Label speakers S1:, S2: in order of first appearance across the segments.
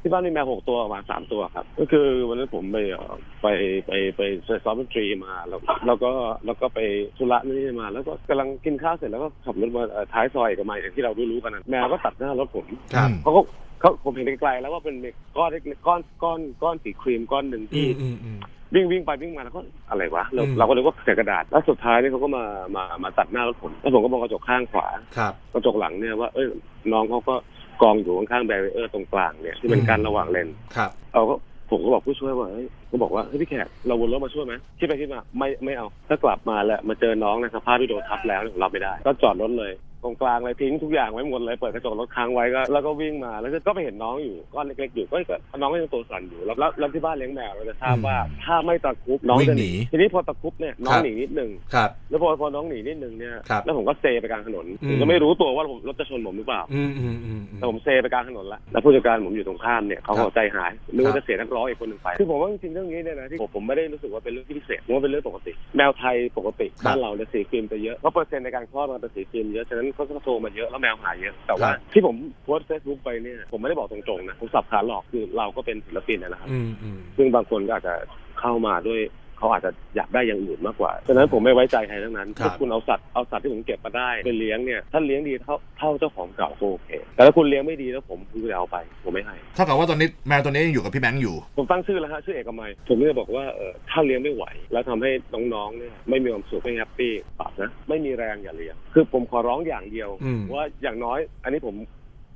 S1: ที่บ้านมีแมวหกตัวประมาณสามตัวครับ ก็คือวันนั้นผมไปเอ่อไปไปไปไปซ้อมดนตรีมาแล้วแล้วก็แล้วก็ไปธุระนี่มา แล้วก็กำลังกินข้าวเสร็จแล้วก็ขับรถมาเอ่อท้ายซอยเอกมัยอย่างที่เรารู้ๆกันนะแมวก็ตัดหน้ารถผม
S2: ครับ
S1: เขาก็เขาผมเห็นไกลๆแล้วว่าเป็นก้อนเล็กๆก้อนก้อนก้อนสีครีมก้อนหนึ่ง
S2: อื
S1: ที่
S2: มอืมอืม
S1: วิ่งวิ่งไปวิ่งมาแล้วก็อะไรวะเรา
S2: อืม
S1: เราก็เลยว่าเศษกระดาษแล้วสุดท้ายนี่เขาก็มามามาตัดหน้ารถผมแล้วผมก็มองกระจกข้างขวา
S2: ครับ
S1: กระจกหลังเนี่ยว่าเอ้ยน้องเขาก็ กองอยู่ข้างๆแบรีเออร์ตรงกลางเนี่ยที่เป็นกั้นระหว่างเลน
S2: ครับ
S1: เอาก็ผมก็บอกผู้ช่วยว่าเฮ้ยก็บอกว่าเฮ้ยพี่แขกเราวนรถมาช่วยไหมคิดไปคิดมาไม่ไม่เอาถ้ากลับมาแล้วมาเจอน้องในสภาพที่โดนทับแล้วเนี่ยรับไม่ได้ ก็จอดรถเลย ตรงกลางเลยทิ้งทุกอย่างไว้หมดเลยเปิดกระจกรถค้างไว้ก็แล้วก็วิ่งมาแล้วก็ไปเห็นน้องอยู่ก้อนเล็กๆอยู่ก็ก็น้องก็ยังตัวสั่นอยู่แล้วแล้วแล้วที่บ้านเลี้ยงแมวเราจะทราบว่า
S2: อืม
S1: ถ้าไม่ตะครุบน้อง
S2: วิ่
S1: จะ
S2: ง
S1: ห
S2: หนี
S1: นีทีนี้พอตะครุบเนี่ยน้อ
S2: ค
S1: ง
S2: รับ
S1: หนีนิดนึง
S2: ครับ
S1: แล้วพอพอน้องหนีนิดนึงเนี่ย
S2: ครับ
S1: แล้วผมก็เซไปกลางถนน
S2: อื
S1: ผมมก็ไม่รู้ตัวว่าผมรถจะชนผมหรือเปล่า
S2: อืมอืมอืมอืม
S1: แต่ผมเซไปกลางถนนแล้วแล้วผู้จัดการผมอยู่ตรงข้ามเนี่ยเขา
S2: ครั
S1: ก็
S2: บ
S1: ใจหายนึก
S2: ครั
S1: ว่า
S2: บ
S1: จะเสียนักร้องอีกคนหนึ่งไปคือผมว่าจริงๆเรื่องนี้เนี่ยนะที่ผมผมไม่ได้รู้สึกว่าเป็นเรื่องที่พิเศษผมว่าเป็นเรื่องปกติ แมวไทยปกติ
S2: ครับ
S1: บ้านเราเนี่ยสีครีมจะเยอะเพราะเปอร์เซ็นต์ในการคลอดมันเป็นสีครีมเยอะฉะนั้นเขาก็โทรมาเยอะแล้วแมวหายเยอะ แต่ว่า
S2: ครับ
S1: ที่ผมโพสเฟซบุ๊กไปเนี่ยผมไม่ได้บอกตรงๆนะผมสับขาหลอกคือเราก็เป็นศิลปินนะครับ
S2: อืมอืม
S1: ซึ่งบางคนก็อาจจะเข้ามาด้วยเขาอาจจะอยากได้อย่างอื่นมากกว่า ฉะนั้นผมไม่ไว้ใจใครทั้งนั้น
S2: ครับ
S1: ถ้าคุณเอาสัตว์เอาสัตว์ที่ผมเก็บมาได้ไปเลี้ยงเนี่ย ถ้าเลี้ยงดีเท่าเท่าเจ้าของเก่าก็โอเค แต่ถ้าคุณเลี้ยงไม่ดีแล้วผมคุณจะเอาไป ผมไม่ให้
S3: เท่ากับว่าตอนนี้แมวตัวนี้ยังอยู่กับพี่แบงค์อยู่
S1: ผมตั้งชื่อแล้วฮะชื่อเอกมัย ผมก็จะบอกว่าเออถ้าเลี้ยงไม่ไหว แล้วทำให้น้องๆเนี่ยไม่มีความสุขไม่แฮปปี้ปรับ นะไม่มีแรงอย่าเลี้ยงคือผมขอร้องอย่างเดียว
S2: อืม
S1: ว่าอย่างน้อย อันนี้ผม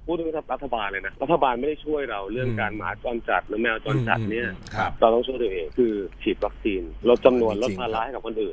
S1: พูดถึงรัฐบาลเลยนะรัฐบาลไม่ได้ช่วยเราเรื่อง
S2: อืม
S1: การหมาจรจัดหรือแมวจรจัดเนี่ย
S2: อืมอืมครับ
S1: เราต้องช่วยตัวเองคือฉีดวัคซีนลดจำนวน
S2: จริง
S1: ลด
S2: ๆ
S1: ภาระให้กับคนอื่น